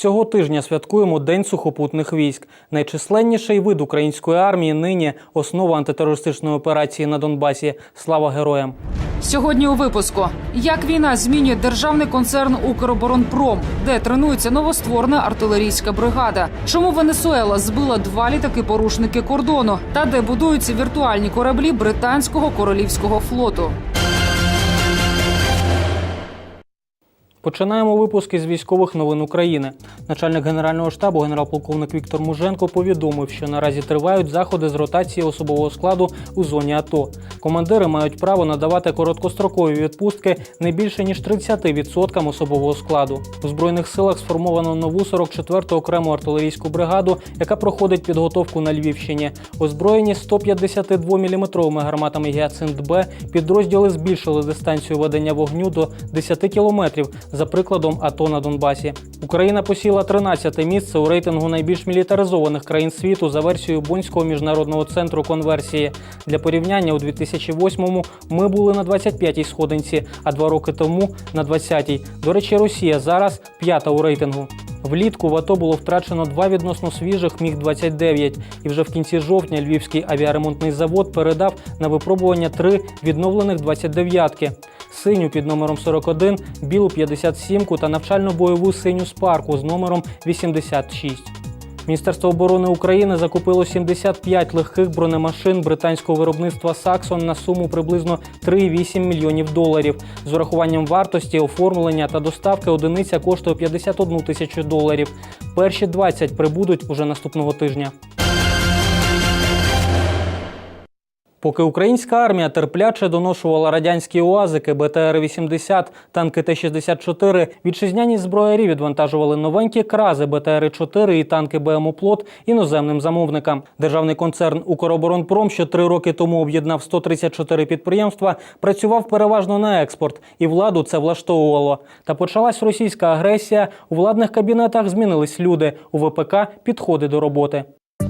Цього тижня святкуємо День сухопутних військ. Найчисленніший вид української армії нині основа антитерористичної операції на Донбасі. Слава героям! Сьогодні у випуску як війна змінює державний концерн Укроборонпром, де тренується новостворена артилерійська бригада. Чому Венесуела збила два літаки порушники кордону, та де будуються віртуальні кораблі британського королівського флоту. Починаємо випуск із військових новин України. Начальник генерального штабу генерал-полковник Віктор Муженко повідомив, що наразі тривають заходи з ротації особового складу у зоні АТО. Командири мають право надавати короткострокові відпустки не більше ніж 30% особового складу. У збройних силах сформовано нову 44-ту окрему артилерійську бригаду, яка проходить підготовку на Львівщині. Озброєні 152-мм гарматами Гіацинт Б підрозділи збільшили дистанцію ведення вогню до 10 кілометрів за прикладом АТО на Донбасі. Україна посіла 13-те місце у рейтингу найбільш мілітаризованих країн світу за версією Бонського міжнародного центру конверсії. Для порівняння у 2008-му ми були на 25-й сходинці, а два роки тому на 20-й. До речі, Росія зараз п'ята у рейтингу. Влітку в АТО було втрачено два відносно свіжих міг 29 і вже в кінці жовтня Львівський авіаремонтний завод передав на випробування три відновлених 29-ки. Синю під номером 41, білу 57 та навчально-бойову синю спарку з номером 86. Міністерство оборони України закупило 75 легких бронемашин британського виробництва Саксон на суму приблизно 3,8 мільйонів доларів. З урахуванням вартості, оформлення та доставки одиниця коштує 51 тисячу доларів. Перші 20 прибудуть уже наступного тижня. Поки українська армія терпляче доношувала радянські уазики БТР-80, танки Т-64, вітчизняні зброярі відвантажували новенькі крази БТР-4 і танки БМУ «Плот» іноземним замовникам. Державний концерн «Укроборонпром», що три роки тому об'єднав 134 підприємства, працював переважно на експорт, і владу це влаштовувало. Та почалась російська агресія. У владних кабінетах змінились люди. У ВПК підходи до роботи.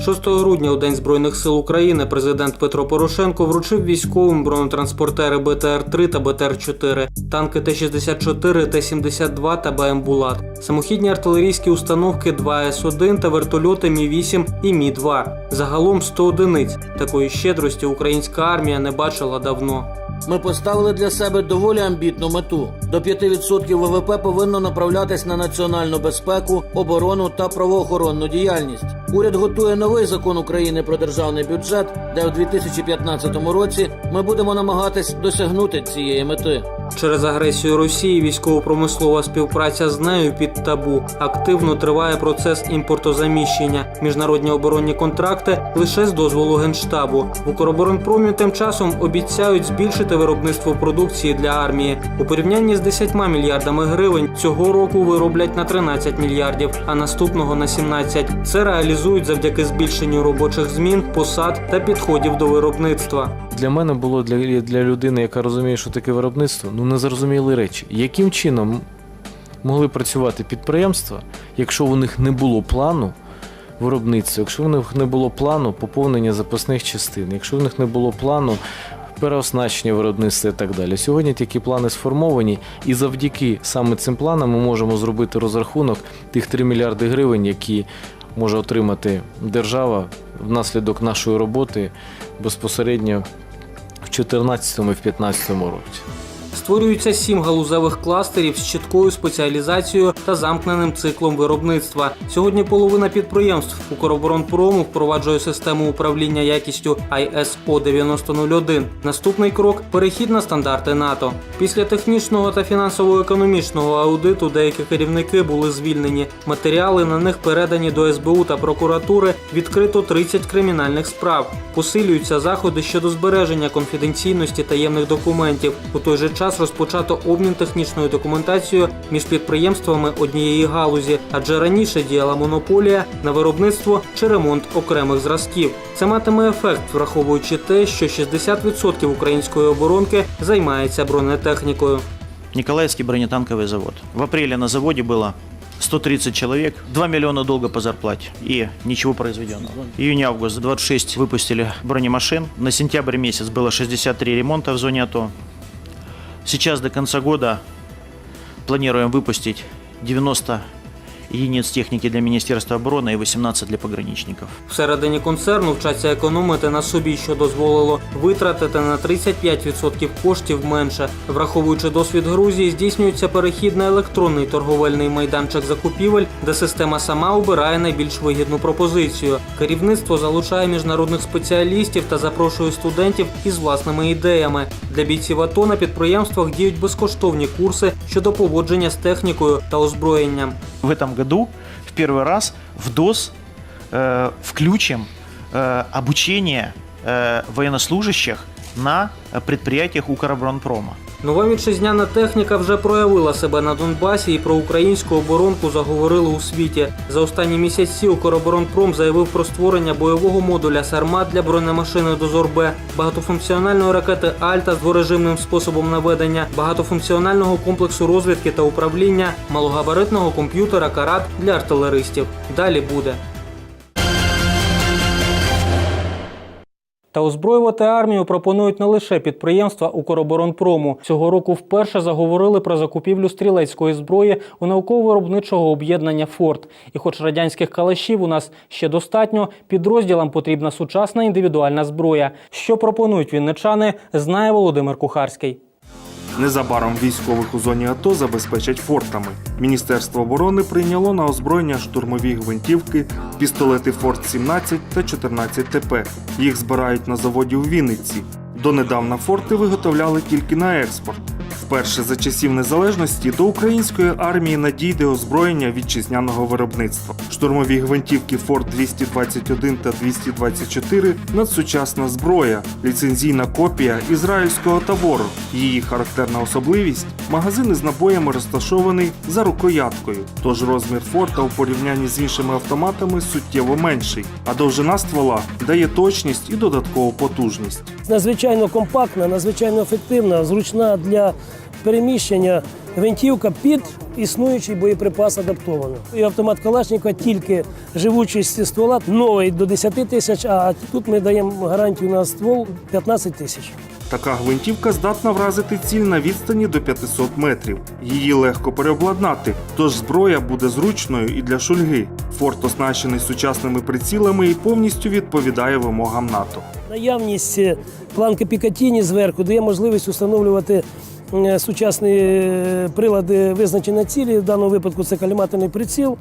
6 грудня, у День Збройних сил України, президент Петро Порошенко вручив військовим бронетранспортери БТР-3 та БТР-4, танки Т-64, Т-72 та БМ «Булат», самохідні артилерійські установки 2С-1 та вертольоти Мі-8 і Мі-2. Загалом 100 одиниць. Такої щедрості українська армія не бачила давно. Ми поставили для себе доволі амбітну мету. До 5% ВВП повинно направлятись на національну безпеку, оборону та правоохоронну діяльність. Уряд готує новий закон України про державний бюджет, де у 2015 році ми будемо намагатись досягнути цієї мети. Через агресію Росії військово-промислова співпраця з нею під табу. Активно триває процес імпортозаміщення. Міжнародні оборонні контракти лише з дозволу генштабу. В Укроборонпромі тим часом обіцяють збільшити виробництво продукції для армії. У порівнянні з 10 мільярдами гривень цього року вироблять на 13 мільярдів, а наступного на 17. Це реалізують завдяки збільшенню робочих змін, посад та підходів до виробництва. Для мене було для, для людини, яка розуміє, що таке виробництво, ну незрозумілі речі. Яким чином могли працювати підприємства, якщо у них не було плану виробництва, якщо у них не було плану поповнення запасних частин, якщо у них не було плану переоснащення виробництва і так далі. Сьогодні такі плани сформовані, і завдяки саме цим планам ми можемо зробити розрахунок тих 3 мільярди гривень, які може отримати держава внаслідок нашої роботи безпосередньо 2014 і в 2015 році. Створюються сім галузевих кластерів з чіткою спеціалізацією та замкненим циклом виробництва. Сьогодні половина підприємств Укроборонпрому впроваджує систему управління якістю ISO 9001. Наступний крок перехід на стандарти НАТО. Після технічного та фінансово-економічного аудиту деякі керівники були звільнені. Матеріали на них передані до СБУ та прокуратури. Відкрито 30 кримінальних справ. Посилюються заходи щодо збереження конфіденційності таємних документів. У той же час розпочато обмін технічною документацією між підприємствами однієї галузі, адже раніше діяла монополія на виробництво чи ремонт окремих зразків. Це матиме ефект, враховуючи те, що 60% української оборонки займається бронетехнікою. Николаевский бронетанковый завод. В апреле на заводе было 130 человек, 2 миллиона долга по зарплате и ничего произведенного. Июнь-август 26 выпустили бронемашин. На сентябрь месяц было 63 ремонта в зоне АТО. Сейчас до конца года планируем выпустить 90 единиц техники для Министерства обороны и 18 для пограничников. Всередині концерну вчаться економити на собі, що дозволило витратити на 35% коштів менше. Враховуючи досвід Грузії, здійснюється перехід на електронний торговельний майданчик закупівель, де система сама обирає найбільш вигідну пропозицію. Керівництво залучає міжнародних спеціалістів та запрошує студентів із власними ідеями. Для бійців АТО на підприємствах діють безкоштовні курси щодо поводження з технікою та озброєнням. В этом году в первый раз в ДОС э, включим э, обучение э, военнослужащих на э, предприятиях Укроборонпрома. Нова вітчизняна техніка вже проявила себе на Донбасі і про українську оборонку заговорили у світі. За останні місяці Укроборонпром заявив про створення бойового модуля «Сармат» для бронемашини «Дозор Б», багатофункціональної ракети «Альта» з дворежимним способом наведення, багатофункціонального комплексу розвідки та управління, малогабаритного комп'ютера «Карат» для артилеристів. Далі буде. Та озброювати армію пропонують не лише підприємства Укроборонпрому. Цього року вперше заговорили про закупівлю стрілецької зброї у науково-виробничого об'єднання Форт. І хоч радянських калашів у нас ще достатньо, підрозділам потрібна сучасна індивідуальна зброя. Що пропонують вінничани, знає Володимир Кухарський. Незабаром військових у зоні АТО забезпечать фортами. Міністерство оборони прийняло на озброєння штурмові гвинтівки, пістолети Форт 17 та 14 ТП. Їх збирають на заводі у Вінниці. Донедавна форти виготовляли тільки на експорт. Вперше за часів незалежності до української армії надійде озброєння вітчизняного виробництва. Штурмові гвинтівки Форт 221 та 224 – надсучасна зброя, ліцензійна копія ізраїльського табору. Її характерна особливість магазин із набоями розташований за рукояткою, тож розмір форта у порівнянні з іншими автоматами суттєво менший, а довжина ствола дає точність і додаткову потужність. Надзвичайно компактна, надзвичайно ефективна, зручна для переміщення гвинтівка під існуючий боєприпас адаптовано. І автомат Калашникова тільки живучість ствола новий до 10 тисяч, а тут ми даємо гарантію на ствол 15 тисяч. Така гвинтівка здатна вразити ціль на відстані до 500 метрів. Її легко переобладнати, тож зброя буде зручною і для шульги. Форт оснащений сучасними прицілами і повністю відповідає вимогам НАТО. Наявність е, планки Пікатіні зверху дає можливість встановлювати сучасні е, прилади визначення цілі. В даному випадку це каліматорний приціл.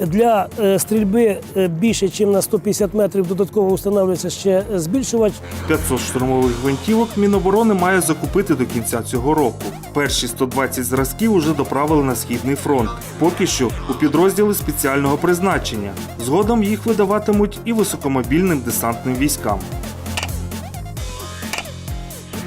Для е, стрільби е, більше, ніж на 150 метрів, додатково встановлюється ще збільшувач. 500 штурмових гвинтівок Міноборони має закупити до кінця цього року. Перші 120 зразків уже доправили на східний фронт. Поки що у підрозділи спеціального призначення. Згодом їх видаватимуть і високомобільним десантним військам.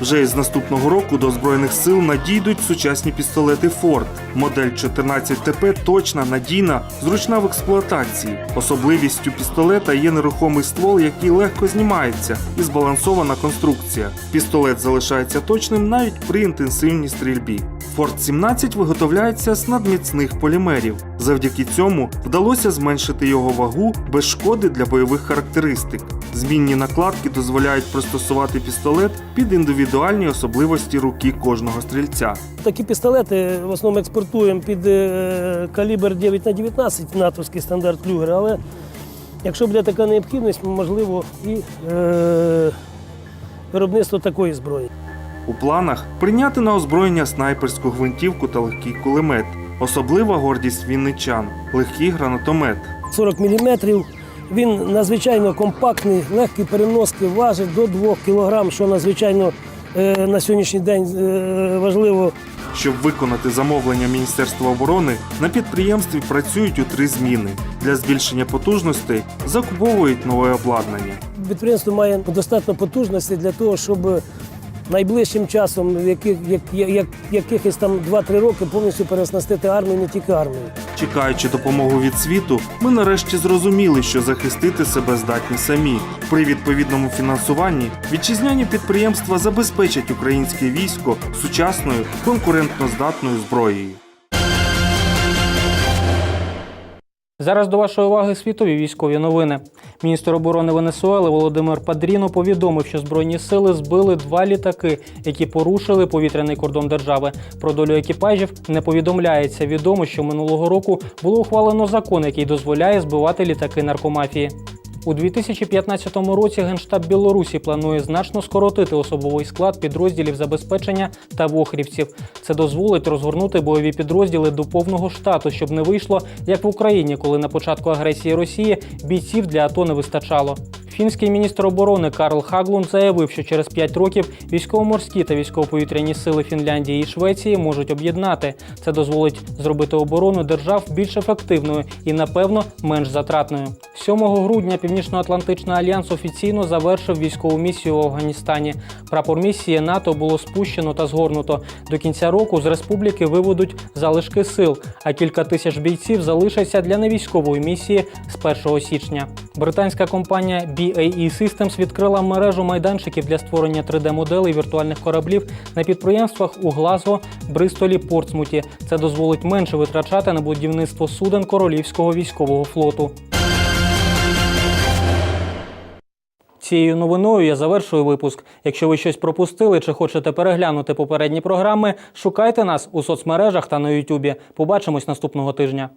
Вже із наступного року до збройних сил надійдуть сучасні пістолети Форд. Модель 14 ТП точна, надійна, зручна в експлуатації. Особливістю пістолета є нерухомий ствол, який легко знімається, і збалансована конструкція. Пістолет залишається точним навіть при інтенсивній стрільбі. Форт 17 виготовляється з надміцних полімерів. Завдяки цьому вдалося зменшити його вагу без шкоди для бойових характеристик. Змінні накладки дозволяють пристосувати пістолет під індивідуальні особливості руки кожного стрільця. Такі пістолети в основному експортуємо під е, калібр 9 на 19 натовський стандарт Клюгер, але якщо буде така необхідність, можливо і е, виробництво такої зброї. У планах прийняти на озброєння снайперську гвинтівку та легкий кулемет. Особлива гордість вінничан легкий гранатомет. 40 мм. Він надзвичайно компактний, легкий переноски, важить до 2 кг, що надзвичайно е, на сьогоднішній день е, важливо. Щоб виконати замовлення Міністерства оборони, на підприємстві працюють у три зміни. Для збільшення потужностей закуповують нове обладнання. Підприємство має достатньо потужності для того, щоб найближчим часом, в яких, як, як, якихось там 2-3 роки, повністю переоснастити армію, не тільки армію. Чекаючи допомогу від світу, ми нарешті зрозуміли, що захистити себе здатні самі. При відповідному фінансуванні вітчизняні підприємства забезпечать українське військо сучасною конкурентноздатною зброєю. Зараз до вашої уваги світові військові новини. Міністр оборони Венесуели Володимир Падріно повідомив, що збройні сили збили два літаки, які порушили повітряний кордон держави. Про долю екіпажів не повідомляється. Відомо, що минулого року було ухвалено закон, який дозволяє збивати літаки наркомафії. У 2015 році Генштаб Білорусі планує значно скоротити особовий склад підрозділів забезпечення та вохрівців. Це дозволить розгорнути бойові підрозділи до повного штату, щоб не вийшло як в Україні, коли на початку агресії Росії бійців для АТО не вистачало. Фінський міністр оборони Карл Хаглунд заявив, що через 5 років військово-морські та військово-повітряні сили Фінляндії і Швеції можуть об'єднати. Це дозволить зробити оборону держав більш ефективною і, напевно, менш затратною. 7 грудня Північно-Атлантичний альянс офіційно завершив військову місію в Афганістані. Прапор місії НАТО було спущено та згорнуто. До кінця року з республіки виведуть залишки сил, а кілька тисяч бійців залишаться для невійськової місії з 1 січня. Британська компанія BAE Systems відкрила мережу майданчиків для створення 3D-моделей віртуальних кораблів на підприємствах у Глазго, Бристолі, Портсмуті. Це дозволить менше витрачати на будівництво суден королівського військового флоту. Цією новиною я завершую випуск. Якщо ви щось пропустили чи хочете переглянути попередні програми, шукайте нас у соцмережах та на Ютубі. Побачимось наступного тижня.